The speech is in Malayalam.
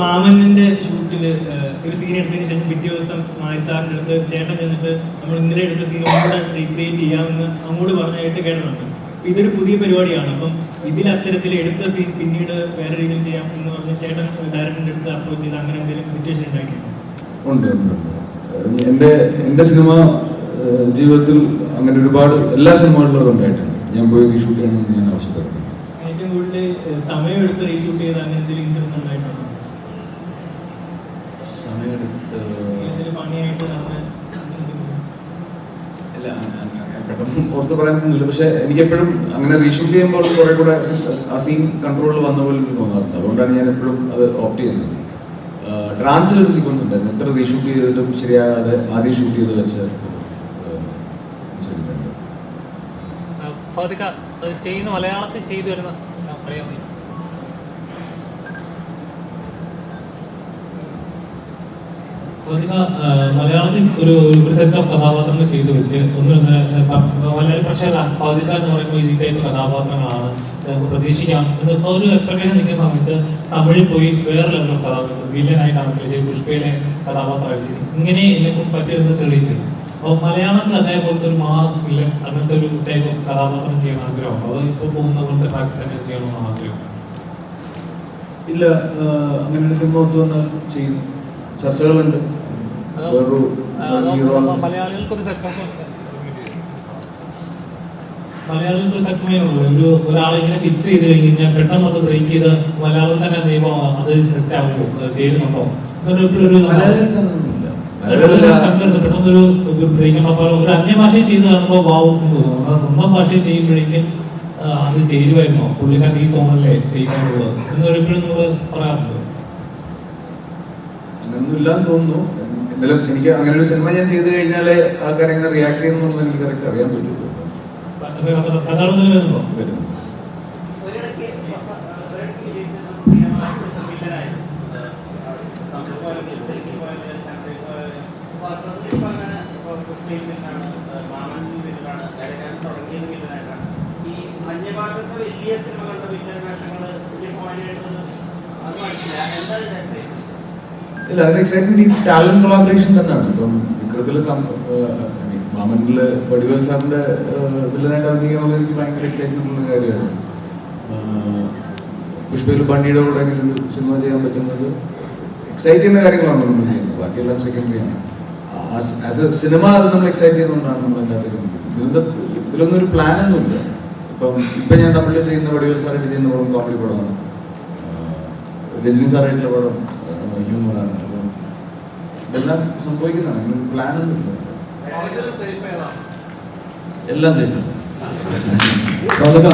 മാമന്റെ ഷൂട്ടിൽ ഒരു സീൻ എടുത്തതിന് ശേഷം പിറ്റേ ദിവസം മാരി സാറിന്റെ അടുത്ത് ചേട്ടൻ ചെന്നിട്ട് നമ്മൾ ഇന്നലെ എടുത്ത സീൻ ഒന്നുകൂടെ റീക്രിയേറ്റ് ചെയ്യാമെന്ന് അങ്ങോട്ട് പറഞ്ഞായിട്ട് കേട്ടിട്ടുണ്ട് അപ്പൊ ഇതൊരു പുതിയ പരിപാടിയാണ്. അപ്പം ഇതിൽ അത്തരത്തിൽ എടുത്ത സീൻ പിന്നീട് വേറെ രീതിയിൽ ചെയ്യാം എന്ന് പറഞ്ഞ് ചേട്ടൻ ഡയറക്ടറിന്റെ അടുത്ത് അപ്രോച്ച് ചെയ്ത് അങ്ങനെ എന്തെങ്കിലും സിറ്റുവേഷൻ ഉണ്ടാക്കിയിട്ടുണ്ട്? ഉണ്ട് ഉണ്ട് എന്റെ എന്റെ സിനിമ ജീവിതത്തിൽ അങ്ങനെ ഒരുപാട് എല്ലാ സിനിമകളിലും അത് ഉണ്ടായിട്ടുണ്ട്. ഞാൻ പോയി ഷൂട്ട് ചെയ്യണമെന്ന് ഞാൻ ആവശ്യപ്പെട്ടിട്ടുണ്ട് ഏറ്റവും കൂടുതൽ സമയം എടുത്ത് റീഷൂട്ട് ചെയ്ത് അങ്ങനെ എന്തെങ്കിലും ഇൻസിഡൻസ് ഉണ്ടായിട്ടുണ്ടോ? സമയമെടുത്ത് പണിയായിട്ട് നടന്ന പെട്ടെന്ന് ഓർത്ത് പറയാനൊന്നുമില്ല പക്ഷെ എനിക്ക് എപ്പോഴും അങ്ങനെ റീഷൂട്ട് ചെയ്യുമ്പോൾ കുറെ കൂടെ ആ സീൻ കൺട്രോളിൽ വന്ന പോലെ എനിക്ക് തോന്നാറുണ്ട്. അതുകൊണ്ടാണ് ഞാൻ എപ്പോഴും അത് ഓപ്റ്റ് ചെയ്യുന്നത്. ട്രാൻസിൽ ഒരു സീക്വൻസ് ഉണ്ടായിരുന്നു. എത്ര റീഷൂട്ട് ചെയ്തിട്ടും ശരിയാകാതെ ആദ്യം ഷൂട്ട് ചെയ്ത് വെച്ച് ചെയ്യുന്ന മലയാളത്തിൽ ചെയ്തു വരുന്ന മലയാളത്തിൽ ഒരു ഒരു ഓഫ് കഥാപാത്രങ്ങൾ ചെയ്തു വെച്ച് ഒന്നിനൊന്ന് മലയാളി പക്ഷേ പൗതിക എന്ന് പറയുമ്പോൾ ഈ ടൈപ്പ് കഥാപാത്രങ്ങളാണ് നമുക്ക് പ്രതീക്ഷിക്കാം. എന്ന് ഇപ്പൊ ഒരു എക്സ്പെക്ടേഷൻ നിൽക്കുന്ന സമയത്ത് തമിഴിൽ പോയി വേറെ ലെവലും കഥാപാത്രം വില്ലനായിട്ടാണ് പുഷ്പയിലെ കഥാപാത്രം അയച്ചത് ഇങ്ങനെ എന്നെ പറ്റുമെന്ന് തെളിയിച്ചു. അപ്പോൾ മലയാളത്തിൽ അതേപോലത്തെ ഒരു മാസ് ഇല്ല അങ്ങനത്തെ ഒരു ടൈപ്പ് ഓഫ് കഥാപാത്രം ചെയ്യാൻ ആഗ്രഹമുണ്ടോ? അതോ ഇപ്പോൾ പോകുന്ന പോലത്തെ ട്രാക്ക് തന്നെ ചെയ്യണമെന്ന് ആഗ്രഹം? ഇല്ല അങ്ങനെ ഒരു സിനിമ ഒത്തു വന്നാൽ ചെയ്യും. ചർച്ചകളുണ്ട്. മലയാളികൾക്ക് ഒരു മലയാളം ഒരാളിങ്ങനെ ഫിക്സ് ചെയ്ത് കഴിഞ്ഞ് കഴിഞ്ഞാൽ പെട്ടെന്ന് അത് ബ്രേക്ക് ചെയ്ത് മലയാളത്തിൽ തന്നെ നിയമം അത് സെറ്റ് ആകുമോ ചെയ്തിട്ടുണ്ടോ അങ്ങനെ എപ്പോഴും പെട്ടെന്നൊരു ഒരു അന്യഭാഷയിൽ ചെയ്ത് കാണുമ്പോൾ വാവും എന്ന് തോന്നും. അത് സ്വന്തം ഭാഷയിൽ ചെയ്യുമ്പോഴേക്കും അത് ചേരുമായിരുന്നോ. പുള്ളിക്കാരൻ ഈ സോണല്ലേ ആയിട്ടുള്ളത് എന്നൊരു എപ്പോഴും നമ്മൾ പറയാറുണ്ട്. അങ്ങനൊന്നും ഇല്ലാന്ന് തോന്നുന്നു. എന്തായാലും എനിക്ക് അങ്ങനെ ഒരു സിനിമ ഞാൻ ചെയ്തു കഴിഞ്ഞാലേ ആൾക്കാർ എങ്ങനെ റിയാക്ട് ചെയ്യുന്നു എനിക്ക് കറക്റ്റ് അറിയാൻ പറ്റുള്ളൂ. വരുന്നു ഇല്ല അതിന് എക്സൈറ്റ്മെന്റ് ഈ ടാലന്റ് കൊളാബറേഷൻ തന്നെയാണ്. ഇപ്പം വിക്രത്തിൽ മാമനിൽ വടിവേൽ സാറിന്റെ വില്ലനായിട്ട് അഭിനയിക്കാനുള്ള എനിക്ക് ഭയങ്കര എക്സൈറ്റ്മെന്റ് ഉള്ള കാര്യമാണ്. പുഷ്പയിൽ ബണ്ണിയുടെ കൂടെ സിനിമ ചെയ്യാൻ പറ്റുന്നത് എക്സൈറ്റ് ചെയ്യുന്ന കാര്യങ്ങളാണ് നമ്മൾ ചെയ്യുന്നത്. ബാക്കിയെല്ലാം സെക്കൻഡറി ആണ്. ആസ് എ സിനിമ അത് നമ്മൾ എക്സൈറ്റ് ചെയ്യുന്നതുകൊണ്ടാണ് നമ്മൾ അതിനകത്തേക്ക് നിൽക്കുന്നത്. ഇതിലൊന്നും ഇതിലൊന്നും ഒരു പ്ലാൻ ഒന്നുമില്ല ഇപ്പം ഇപ്പം ഞാൻ തമിഴിൽ ചെയ്യുന്ന വടിവേൽ സാറായിട്ട് ചെയ്യുന്ന പടം കോമഡി പടമാണ്. രജനി സാറായിട്ടുള്ള പടം ഹ്യൂമറാണ് അപ്പം ഇതെല്ലാം സംഭവിക്കുന്നതാണ്. അതിന് പ്ലാൻ ഒന്നുമില്ല എല്ലാം സേഫ് ആണ്. ഫാദിക